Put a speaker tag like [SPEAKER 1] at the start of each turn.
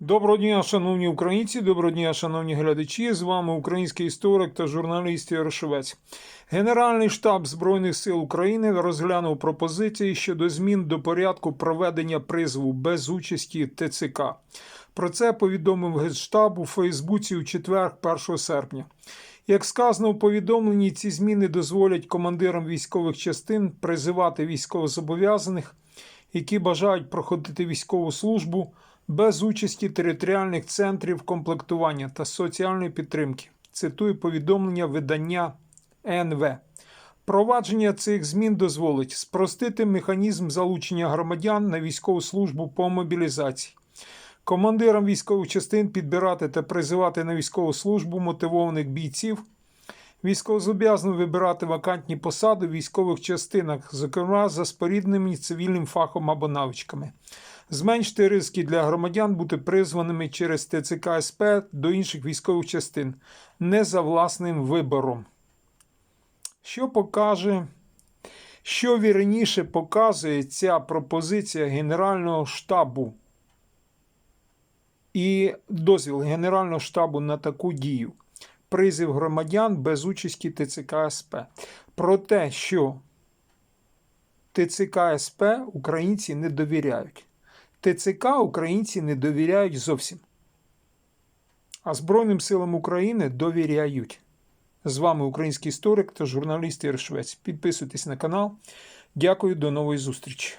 [SPEAKER 1] Доброго дня, шановні українці, доброго дня, шановні глядачі. З вами український історик та журналіст Ярошевець. Генеральний штаб Збройних сил України розглянув пропозиції щодо змін до порядку проведення призову без участі ТЦК. Про це повідомив Генштаб у Фейсбуці у четвер, 1 серпня. Як сказано у повідомленні, ці зміни дозволять командирам військових частин призивати військовозобов'язаних, які бажають проходити військову службу без участі територіальних центрів комплектування та соціальної підтримки. Цитую повідомлення видання НВ. Провадження цих змін дозволить спростити механізм залучення громадян на військову службу по мобілізації. Командирам військових частин підбирати та призивати на військову службу мотивованих бійців, військовозобов'язано вибирати вакантні посади в військових частинах, зокрема за спорідненим цивільним фахом або навичками, зменшити ризики для громадян бути призваними через ТЦК СП до інших військових частин, не за власним вибором. Що покаже, що вірніше показує ця пропозиція Генерального штабу і дозвіл Генерального штабу на таку дію призив громадян без участі ТЦК СП. Про те, що ТЦК СП українці не довіряють. ТЦК українці не довіряють зовсім. А Збройним силам України довіряють. З вами український історик та журналіст Іршвець. Підписуйтесь на канал. Дякую, до нової зустрічі.